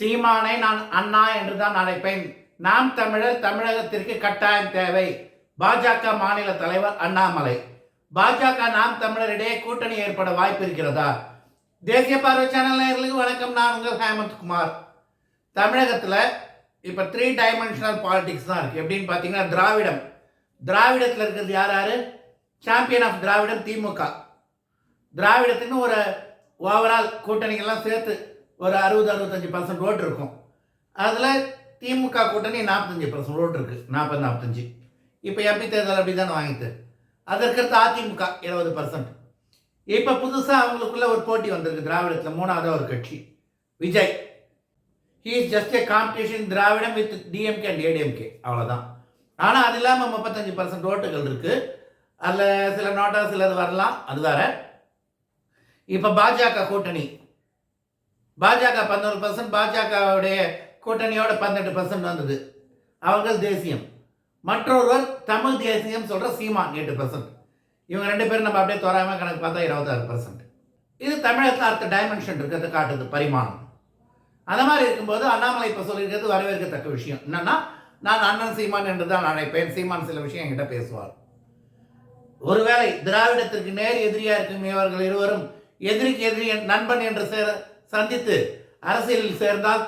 சீமானை நான் அண்ணா என்று தான் அழைப்பேன். நாம் தமிழர் தமிழகத்திற்கு கட்டாயம் தேவை. பாஜக மாநில தலைவர் அண்ணாமலை. பாஜக நாம் தமிழரிடையே கூட்டணி ஏற்பட வாய்ப்பு இருக்கிறதா? தேசிய பார்வை சேனல் நேர்களுக்கு வணக்கம். நான் உங்கள் ஹேமந்த் குமார். தமிழகத்தில் இப்போ த்ரீ டைமென்ஷனல் பாலிடிக்ஸ் தான் இருக்குது எப்படின்னு பார்த்தீங்கன்னா திராவிடம். திராவிடத்தில் இருக்கிறது யார் யார்? சாம்பியன் ஆஃப் திராவிடம் திமுக. திராவிடத்துக்கு ஒரு ஓவரால் கூட்டணிகள்லாம் சேர்த்து ஒரு அறுபது அறுபத்தஞ்சு பர்சன்ட் ஓட்டு இருக்கும். அதில் திமுக கூட்டணி நாற்பத்தஞ்சி பர்சன்ட் ஓட்டு இருக்குது நாற்பது நாற்பத்தஞ்சு. இப்போ எம்பி தேர்தல் அப்படி தானே வாங்கிட்டு. அதற்கடுத்து அதிமுக இருபது பர்சன்ட் இப்போ புதுசாக அவங்களுக்குள்ள ஒரு போட்டி வந்திருக்கு. திராவிடத்தில் மூணாவது ஒரு கட்சி. Vijay. He is just a competition திராவிடம் வித் டிஎம்கே அண்ட் ஏடிஎம்கே அவ்வளோதான் ஆனால் அது இல்லாமல் முப்பத்தஞ்சு பர்சன்ட் ஓட்டுகள் இருக்குது அதில் சில நோட்டா சிலது வரலாம். அது வேற. இப்போ பாஜக கூட்டணி. பாஜக பதினோரு பர்சன்ட் பாஜகவுடைய கூட்டணியோட பன்னெண்டு பர்சன்ட் வந்தது. அவர்கள் தேசியம். மற்றொருவர் தமிழ் தேசியம் சொல்கிற சீமான் எட்டு பர்சன்ட் இவங்க ரெண்டு பேரும் நம்ம அப்படியே தோராயமாக கணக்கு பார்த்தா இருபத்தாறு பர்சன்ட் இது தமிழகத்தில் அடுத்த டைமென்ஷன் இருக்கிறது காட்டுது பரிமாணம். அந்த மாதிரி இருக்கும்போது அண்ணாமலை இப்போ சொல்லியிருக்கிறது வரவேற்கத்தக்க விஷயம். என்னன்னா நான் அண்ணன் சீமான் என்று தான் அழைப்பேன். சீமான் சில விஷயம் என்கிட்ட பேசுவார். ஒருவேளை திராவிடத்திற்கு நேர் எதிரியா இருக்கும் இவர்கள் இருவரும் எதிரிக்கு எதிரி நண்பன் என்று சேர சந்தித்து அரசியலில் சேர்ந்தால்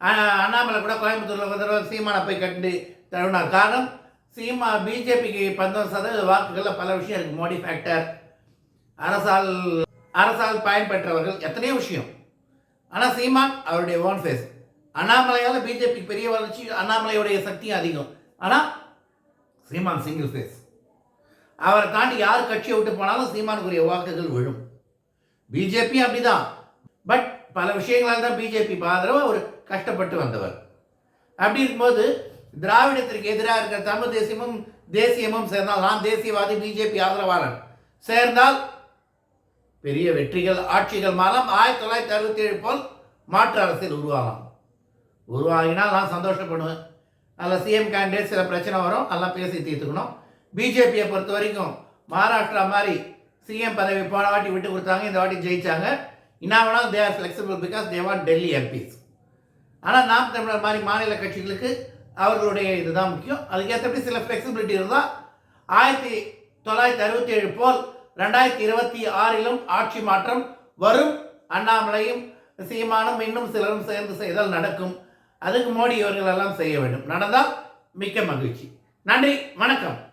அண்ணாமலை கூட கோயம்புத்தூரில் ஒரு தடவை சீமானை போய் கண்டு தழுவினார். காரணம் சீமா பிஜேபிக்கு பத்தொன்பது சதவீத வாக்குகளில் பல விஷயம் இருக்குது மோடி ஃபேக்டர் அரசால் அரசால் பயன்பெற்றவர்கள் எத்தனையோ விஷயம். ஆனால் சீமான் அவருடைய ஓன் ஃபேஸ் அண்ணாமலையால் பிஜேபிக்கு பெரிய வளர்ச்சி அண்ணாமலையுடைய சக்தியும் அதிகம். ஆனால் சீமான் சிங்கிள் ஃபேஸ் அவரை தாண்டி யார் கட்சியை விட்டு போனாலும் சீமானுக்குரிய வாக்குகள் விழும். பிஜேபி அப்படிதான். பட் பல விஷயங்களால் தான் பிஜேபி ஆதரவு அவர் கஷ்டப்பட்டு வந்தவர். அப்படி இருக்கும்போது திராவிடத்திற்கு எதிராக இருக்கிற தமிழ் தேசியமும் தேசியமும் சேர்ந்தால் நான் தேசியவாதி பிஜேபி ஆதரவாளன். சேர்ந்தால் பெரிய வெற்றிகள் ஆட்சிகள் மாலம் ஆயிரத்தி தொள்ளாயிரத்தி அறுபத்தி ஏழு போல் மாற்று அரசியல் உருவாகலாம். உருவாகினால் நான் சந்தோஷப்படுவேன். அதில் சிஎம் கேண்டிடேட் சில பிரச்சனை வரும் அதெல்லாம் பேசி தீர்த்துக்கணும். பிஜேபியை பொறுத்த வரைக்கும் மகாராஷ்டிரா மாதிரி சிஎம் பதவி போன வாட்டி விட்டு கொடுத்தாங்க இந்த வாட்டி ஜெயித்தாங்க என்ன வேணாலும் they are flexible because they want Delhi MPs ஆனால் நாம் தமிழர் மாதிரி மாநில கட்சிகளுக்கு அவர்களுடைய இதுதான் முக்கியம். அதுக்கேற்றபடி சில ஃப்ளெக்சிபிலிட்டி இருந்தால் ஆயிரத்தி தொள்ளாயிரத்தி அறுபத்தி ஏழு போல் ரெண்டாயிரத்தி இருபத்தி ஆறிலும் ஆட்சி மாற்றம் வரும். அண்ணாமலையும் சீமானும் இன்னும் சிலரும் சேர்ந்து செய்தால் நடக்கும். அதுக்கு மோடி இவர்கள் எல்லாம் செய்ய வேண்டும். நடந்தால் மிக்க மகிழ்ச்சி. நன்றி. வணக்கம்.